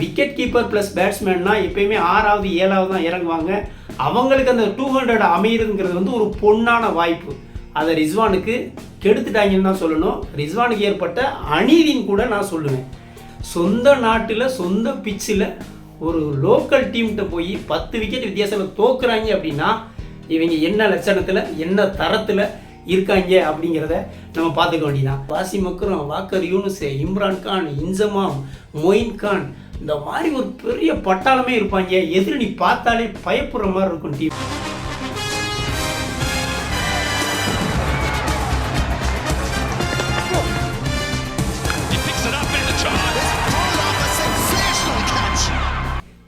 Wicket keeper plus பேட்ஸ்மேன்னா எப்பயுமே ஆறாவது ஏழாவது தான் இறங்குவாங்க. அவங்களுக்கு அந்த டூ ஹண்ட்ரட் அமையுதுங்கிறது வந்து ஒரு பொன்னான வாய்ப்பு. அதை ரிஸ்வானுக்கு கெடுத்துட்டாங்கன்னு தான் சொல்லணும். ரிஸ்வானுக்கு ஏற்பட்ட அநீதின்னு கூட நான் சொல்லுவேன். சொந்த நாட்டில் சொந்த பிச்சில் ஒரு லோக்கல் டீம்கிட்ட போய் பத்து விக்கெட் வித்தியாசத்தில் தோக்குறாங்க அப்படின்னா இவங்க என்ன லட்சணத்தில் என்ன தரத்தில் இருக்காங்க அப்படிங்கிறத நம்ம பார்த்துக்க வேண்டியதான் வாசி மக்ரம் வாக்கர் யூனுஸ் இம்ரான் கான் இன்சமாம் மொயின் கான் இந்த மாதிரி ஒரு பெரிய பட்டாளமே இருப்பாங்க. எதிரணி பார்த்தாலே பயப்படுற மாதிரி இருக்கும் டீம்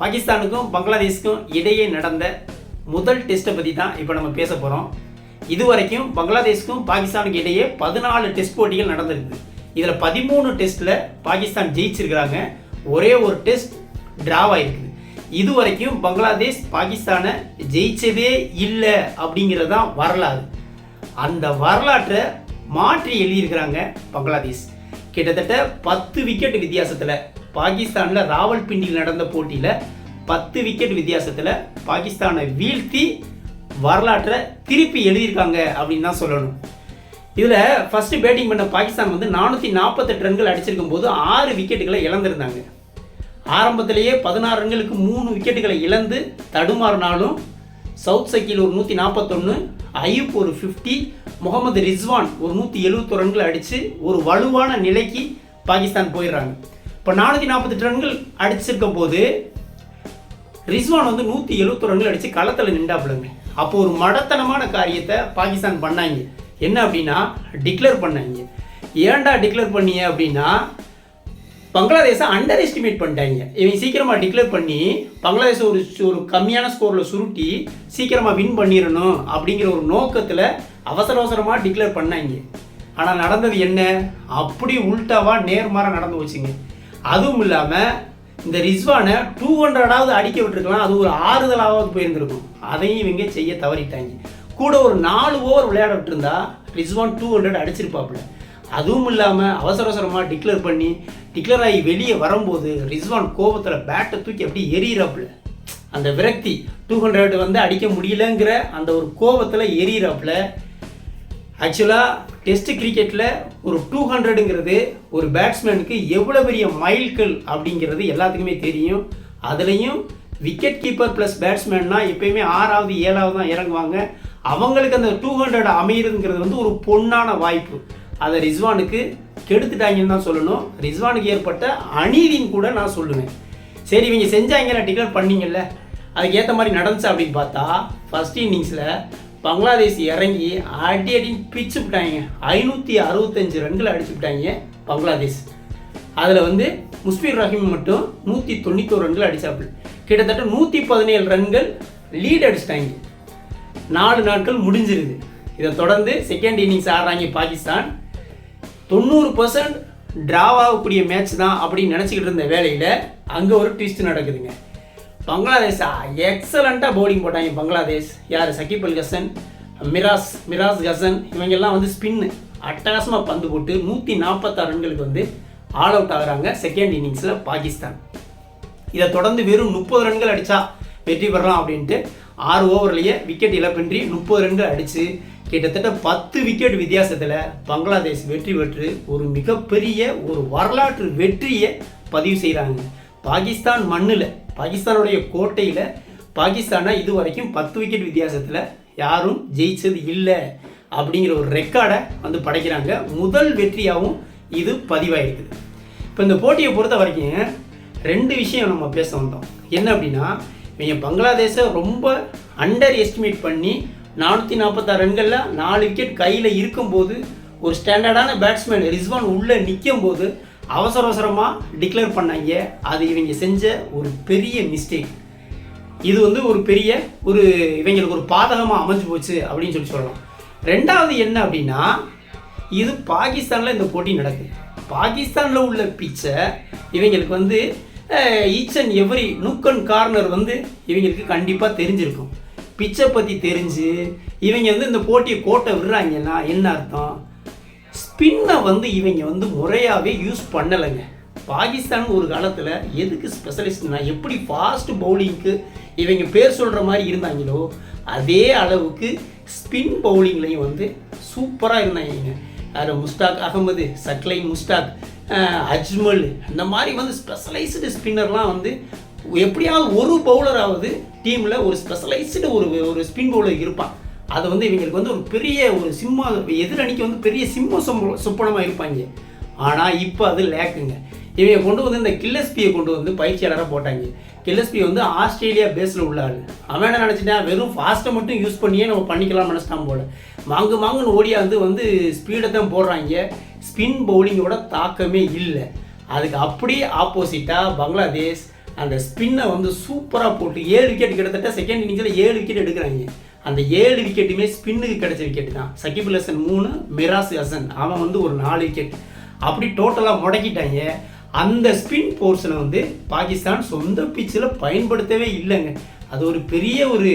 பாகிஸ்தானுக்கும் பங்களாதேஷுக்கும் இடையே நடந்த முதல் டெஸ்ட்டை பற்றி தான் இப்போ நம்ம பேச போகிறோம் இதுவரைக்கும் பங்களாதேஷுக்கும் பாகிஸ்தானுக்கு இடையே பதினாலு டெஸ்ட் போட்டிகள் நடந்திருக்கு. இதில் பதிமூணு டெஸ்ட்டில் பாகிஸ்தான் ஜெயிச்சிருக்கிறாங்க. ஒரே ஒரு டெஸ்ட் டிராவ் இது வரைக்கும் பங்களாதேஷ் பாகிஸ்தானை ஜெயிச்சதே இல்லை அப்படிங்கிறது தான் வரலாறு. அந்த வரலாற்றை மாற்றி எழுதியிருக்கிறாங்க பங்களாதேஷ். கிட்டத்தட்ட பத்து விக்கெட் வித்தியாசத்தில் பாகிஸ்தானில் ராவல்பிண்டியில் நடந்த போட்டியில் பத்து விக்கெட் வித்தியாசத்தில் பாகிஸ்தானை வீழ்த்தி வரலாற்றை திருப்பி எழுதியிருக்காங்க அப்படின்னு தான் சொல்லணும். இதில் ஃபஸ்ட்டு பேட்டிங் பண்ண பாகிஸ்தான் வந்து நானூற்றி நாற்பத்தெட்டு ரன்கள் அடிச்சிருக்கும் போது ஆறு விக்கெட்டுகளை இழந்திருந்தாங்க. ஆரம்பத்திலேயே பதினாறு ரன்களுக்கு மூணு விக்கெட்டுகளை இழந்து தடுமாறினாலும் சவுத் சக்கில் ஒரு நூற்றி நாற்பத்தொன்று அயூப் ஒரு ஃபிஃப்டி முகமது ரிஸ்வான் ஒரு நூற்றி எழுபத்தொரு ரன்கள் அடித்து ஒரு வலுவான நிலைக்கு பாகிஸ்தான் போயிடுறாங்க. இப்போ நானூற்றி நாற்பத்தெட்டு ரன்கள் அடிச்சிருக்கும் போது ரிஸ்வான் வந்து நூற்றி எழுபத்தொரு ரன்கள் அடித்து களத்தில் நின்றாப்புலங்க. அப்போ ஒரு மடத்தனமான காரியத்தை பாகிஸ்தான் பண்ணாங்க. என்ன அப்படின்னா டிக்ளேர் பண்ணாங்க. ஏன்டா டிக்ளேர் பண்ணீங்க அப்படின்னா பங்களாதேஷை அண்டர் எஸ்டிமேட் பண்ணிட்டாங்க. இவங்க சீக்கிரமாக டிக்ளேர் பண்ணி பங்களாதேஷ் ஒரு ஒரு கம்மியான ஸ்கோரில் சுருட்டி சீக்கிரமாக வின் பண்ணிடணும் அப்படிங்கிற ஒரு நோக்கத்தில் அவசர அவசரமாக டிக்ளேர் பண்ணாங்க. ஆனால் நடந்தது என்ன? அப்படி உள்டாவாக நேர்மாறாக நடந்து வச்சுங்க அதுவும் இல்லாமல் இந்த ரிஸ்வானை டூ ஹண்ட்ரடாவது அடிக்க விட்டுருக்கலாம். அது ஒரு ஆறுதலாவது போயிருந்திருக்கும். அதையும் இவங்க செய்ய தவறிட்டாங்க. கூட ஒரு நாலு ஓவர் விளையாட விட்டுருந்தா ரிஸ்வான் டூ ஹண்ட்ரட் அடிச்சிருப்பாப்புல. அதுவும் இல்லாமல் அவசர அவசரமாக டிக்ளேர் பண்ணி டிக்ளேர் ஆகி வெளியே வரும்போது ரிஸ்வான் கோபத்தில் பேட்டை தூக்கி அப்படியே எரியிறாப்புல அந்த விரக்தி டூ ஹண்ட்ரட் வந்து அடிக்க முடியலங்கிற அந்த ஒரு கோபத்தில் எரியிறாப்புல ஆக்சுவலாக டெஸ்ட் கிரிக்கெட்டில் ஒரு டூ ஹண்ட்ரடுங்கிறது ஒரு பேட்ஸ்மேனுக்கு எவ்வளோ பெரிய மைல்கல் அப்படிங்கிறது எல்லாத்துக்குமே தெரியும். அதுலேயும் விக்கெட் கீப்பர் ப்ளஸ் பேட்ஸ்மேன்னா எப்பயுமே ஆறாவது ஏழாவது தான் இறங்குவாங்க. அவங்களுக்கு அந்த டூ ஹண்ட்ரட் அமையிறதுங்கிறது வந்து ஒரு பொன்னான வாய்ப்பு. அதை ரிஸ்வானுக்கு கெடுத்துட்டாங்கன்னு தான் சொல்லணும். ரிஸ்வானுக்கு ஏற்பட்ட அநீதின்னு கூட நான் சொல்லுவேன். சரி இவங்க செஞ்சாங்கன்னா டிக்ளேர் பண்ணிங்கல்ல? அதுக்கேற்ற மாதிரி நடந்துச்சு அப்படின்னு பார்த்தா ஃபர்ஸ்ட் இன்னிங்ஸில் பங்களாதேஷ் இறங்கி அடி அடின்னு பிச்சு விட்டாங்க. ஐநூற்றி அறுபத்தஞ்சு ரன்கள் அடிச்சு விட்டாங்க பங்களாதேஷ். அதில் வந்து முஸ்பீர் ரஹீம் மட்டும் நூற்றி தொண்ணூத்தோரு ரன்கள் அடிச்சாப்புல. கிட்டத்தட்ட நூற்றி பதினேழு ரன்கள் லீட் அடிச்சிட்டாங்க. நாலு நாட்கள் முடிஞ்சிருது. இதை தொடர்ந்து செகண்ட் இன்னிங்ஸ் ஆடுறாங்க பாகிஸ்தான். தொண்ணூறு பர்சன்ட் ட்ராவாகக்கூடிய மேட்ச் தான் அப்படின்னு நினச்சிக்கிட்டு இருந்த வேலையில் அங்கே ஒரு ட்விஸ்ட் நடக்குதுங்க. பங்களாதேஷ் எக்ஸலண்ட்டாக பவுலிங் போட்டாங்க பங்களாதேஷ். யார்? சகிப் அல் ஹசன் மிராஸ் மிராஸ் ஹசன் இவங்கெல்லாம் வந்து ஸ்பின்னு அட்டகாசமாக பந்து போட்டு நூற்றி நாற்பத்தாறு ரன்களுக்கு வந்து ஆல் அவுட் ஆகுறாங்க செகண்ட் இன்னிங்ஸில் பாகிஸ்தான். இதை தொடர்ந்து வெறும் முப்பது ரன்கள் அடித்தா வெற்றி பெறலாம் அப்படின்ட்டு ஆறு ஓவர்லேயே விக்கெட் இழப்பின்றி முப்பது ரன்கள் அடித்து கிட்டத்தட்ட பத்து விக்கெட் வித்தியாசத்தில் பங்களாதேஷ் வெற்றி பெற்று ஒரு மிகப்பெரிய ஒரு வரலாற்று வெற்றியை பதிவு செய்கிறாங்க பாகிஸ்தான் மண்ணில் பாகிஸ்தானுடைய கோட்டையில் பாகிஸ்தானை இது வரைக்கும் பத்து விக்கெட் வித்தியாசத்தில் யாரும் ஜெயிச்சது இல்லை அப்படிங்கிற ஒரு ரெக்கார்டை வந்து படைக்கிறாங்க. முதல் வெற்றியாகவும் இது பதிவாயிருக்குது. இப்போ இந்த போட்டியை பொறுத்த வரைக்கும் ரெண்டு விஷயம் நம்ம பேச வந்தோம். என்ன அப்படின்னா இவங்க பங்களாதேஷை ரொம்ப அண்டர் எஸ்டிமேட் பண்ணி நானூற்றி நாற்பத்தாறு ரன்களில் நாலு விக்கெட் கையில் இருக்கும்போது ஒரு ஸ்டாண்டர்டான பேட்ஸ்மேன் ரிஸ்வான் உள்ளே நிற்கும் போது அவசர அவசரமாக டிக்ளேர் பண்ணாங்க. அது இவங்க செஞ்ச ஒரு பெரிய மிஸ்டேக் இது வந்து ஒரு பெரிய ஒரு இவங்களுக்கு ஒரு பாதகமாக அமைஞ்சு போச்சு அப்படின்னு சொல்லி சொல்லலாம். ரெண்டாவது என்ன அப்படின்னா இது பாகிஸ்தானில் இந்த போட்டி நடக்குது. பாகிஸ்தானில் உள்ள பிச்சை இவங்களுக்கு வந்து each and every nook and corner வந்து இவங்களுக்கு கண்டிப்பாக தெரிஞ்சிருக்கும். பிச்சை பற்றி தெரிஞ்சு இவங்க வந்து இந்த போட்டியை கோட்டை விடுறாங்கன்னா என்ன அர்த்தம்? ஸ்பின்னை வந்து இவங்க வந்து முறையாகவே யூஸ் பண்ணலைங்க. பாகிஸ்தான் ஒரு காலத்தில் எதுக்கு ஸ்பெஷலிஸ்ட்னா எப்படி ஃபாஸ்ட் பவுலிங்க்கு இவங்க பேர் சொல்கிற மாதிரி இருந்தாங்களோ அதே அளவுக்கு ஸ்பின் பவுலிங்லையும் வந்து சூப்பராக இருந்தாங்க யார்? முஸ்டாக் அகமது சக்லை முஸ்டாக் அஜ்மல் இந்த மாதிரி வந்து ஸ்பெஷலைஸ்டு ஸ்பின்னர்லாம் வந்து எப்படியாவது ஒரு பவுலராவது டீமில் ஒரு ஸ்பெஷலைஸ்டு ஒரு ஒரு ஸ்பின் பவுலர் இருப்பான். அது வந்து இவங்களுக்கு வந்து ஒரு பெரிய ஒரு சிம்ம எதிரணிக்கு வந்து பெரிய சிம்ம சொம்ப சொப்பனமாக இருப்பாங்க. ஆனால் இப்போ அது லேக்குங்க. இவங்க கொண்டு வந்து இந்த கில்லஸ்பியை கொண்டு வந்து பயிற்சியாளராக போட்டாங்க. கில்லஸ்பி வந்து ஆஸ்திரேலியா பேஸில் உள்ள ஆள். அவன் என்ன நினச்சிட்டேன் வெறும் ஃபாஸ்ட்டை மட்டும் யூஸ் பண்ணியே நம்ம பண்ணிக்கலாம் நினச்சிட்டான் போல. மாங்கு மாங்குன்னு ஓடியா வந்து வந்து ஸ்பீடை தான் போடுறாங்க. ஸ்பின் பவுலிங்கோட தாக்கமே இல்லை. அதுக்கு அப்படியே ஆப்போசிட்டாக பங்களாதேஷ் அந்த ஸ்பின்னை வந்து சூப்பராக போட்டு ஏழு விக்கெட் கிட்டத்தட்ட செகண்ட் இன்னிங்ஸில் ஏழு விக்கெட் எடுக்கிறாங்க. அந்த ஏழு விக்கெட்டுமே ஸ்பின்னுக்கு கிடைச்ச விக்கெட் தான். சகிபுல் ஹசன் மூணு மிராஸ் ஹசன் அவன் வந்து ஒரு நாலு விக்கெட் அப்படி டோட்டலாக முடக்கிட்டாங்க. அந்த ஸ்பின் போர்ஷனை வந்து பாகிஸ்தான் சொந்த பிச்சில் பயன்படுத்தவே இல்லைங்க. அது ஒரு பெரிய ஒரு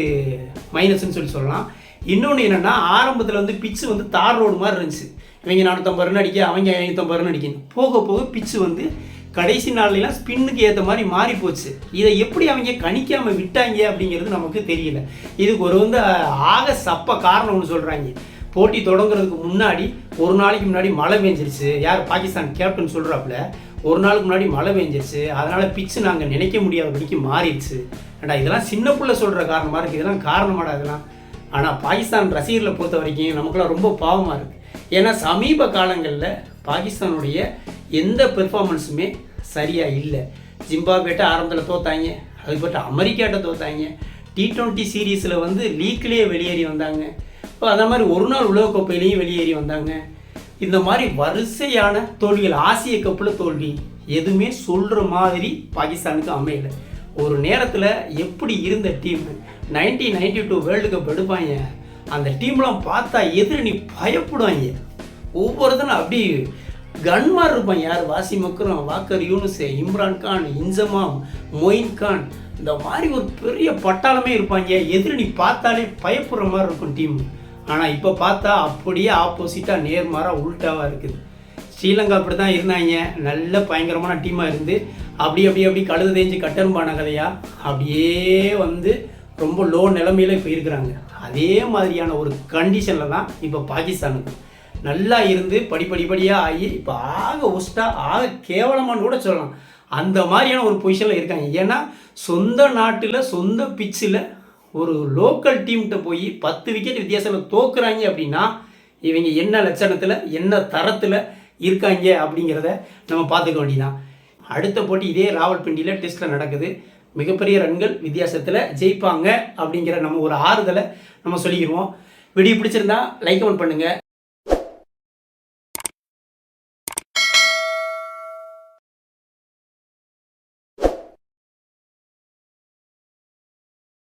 மைனஸ்ன்னு சொல்லி சொல்லலாம். இன்னொன்று என்னென்னா ஆரம்பத்தில் வந்து பிச்சு வந்து தார் ரோடு மாதிரி இருந்துச்சு. இவங்க நானூற்றம்பது ரன் அடிக்க அவங்க ஐநூற்றம்பது ரன் அடிக்கணும். போக போக பிச்சு வந்து கடைசி நாள்லாம் ஸ்பின்னுக்கு ஏற்ற மாதிரி மாறி போச்சு. இதை எப்படி அவங்க கணிக்காமல் விட்டாங்க அப்படிங்கிறது நமக்கு தெரியல. இதுக்கு ஒரு வந்து ஆக சப்ப காரணம் ஒன்று சொல்கிறாங்க போட்டி தொடங்குறதுக்கு முன்னாடி ஒரு நாளைக்கு முன்னாடி மழை பெஞ்சிருச்சு. யார் பாகிஸ்தான் கேப்டன் சொல்கிறாப்புல ஒரு நாளுக்கு முன்னாடி மழை பெஞ்சிருச்சு. அதனால் பிச்சு நாங்கள் நினைக்க முடியாதபடிக்கு மாறிடுச்சு. ஏண்டா இதெல்லாம் சின்ன பிள்ளை சொல்கிற காரணமாக இருக்குது இதெல்லாம் காரணமாடா இதெல்லாம். ஆனால் பாகிஸ்தான் ரசிகர்களை பொறுத்த வரைக்கும் நமக்குலாம் ரொம்ப பாவமாக இருக்குது ஏன்னா சமீப காலங்களில் பாகிஸ்தானுடைய எந்த பெர்ஃபார்மன்ஸுமே சரியாக இல்லை. ஜிம்பாபேட்டை ஆரம்பத்தில் தோத்தாங்க அதுபட்ட அமெரிக்காட்ட தோத்தாங்க டி டுவெண்ட்டி சீரீஸில் வந்து லீக்லேயே வெளியேறி வந்தாங்க. இப்போ அதே மாதிரி ஒரு நாள் உலகக்கோப்பையிலையும் வெளியேறி வந்தாங்க. இந்த மாதிரி வரிசையான தோல்விகள் ஆசிய கப்பில் தோல்வி எதுவுமே சொல்கிற மாதிரி பாகிஸ்தானுக்கு அமையலை. ஒரு நேரத்தில் எப்படி இருந்த team nineteen ninety two world cup எடுப்பாங்க. அந்த டீம்லாம் பார்த்தா எதிரணி பயப்படுவாங்க. ஒவ்வொருத்தனும் அப்படி கன்மார் இருப்பான் யார்? வாசி மக்ரம் வாக்கர் யூனுஸ் இம்ரான் கான் இன்சமாம் மொயின் கான். இந்த மாதிரி ஒரு பெரிய பட்டாளமே இருப்பாங்க. எதிரணி பார்த்தாலே பயப்படுற மாதிரி இருக்கும் டீம். ஆனால் இப்போ பார்த்தா அப்படியே ஆப்போசிட்டாக நேர்மாறாக உல்ட்டாவாக இருக்குது. ஸ்ரீலங்கா அப்படி தான் இருந்தாங்க. நல்ல பயங்கரமான டீமாக இருந்து அப்படி அப்படி அப்படி கழுது தேஞ்சு கட்டரும்பான கதையா? அப்படியே வந்து ரொம்ப லோ நிலமையில இப்போ இருக்கிறாங்க. அதே மாதிரியான ஒரு கண்டிஷனில் தான் இப்போ பாகிஸ்தானுக்கு. நல்லா இருந்து படிப்படிப்படியாக ஆகி இப்போ ஆக ஒஸ்ட்டாக ஆக கேவலமானு கூட சொல்லலாம். அந்த மாதிரியான ஒரு பொசிஷனில் இருக்காங்க. ஏன்னா சொந்த நாட்டில் சொந்த பிச்சில் ஒரு லோக்கல் டீம்கிட்ட போய் பத்து விக்கெட் வித்தியாசத்தில் தோக்குறாங்க அப்படின்னா இவங்க என்ன லட்சணத்தில் என்ன தரத்தில் இருக்காங்க அப்படிங்கிறத நம்ம பார்த்துக்க வேண்டியதான் அடுத்த போட்டி இதே ராவல்பிண்டியில் டெஸ்ட்டில் நடக்குது. மிகப்பெரிய ரன்கள் வித்தியாசத்தில் ஜெயிப்பாங்க அப்படிங்கிற நம்ம ஒரு ஆறுதலை நம்ம சொல்லிக்கிடுவோம் வீடியோ பிடிச்சிருந்தா லைக் கமெண்ட் பண்ணுங்கள்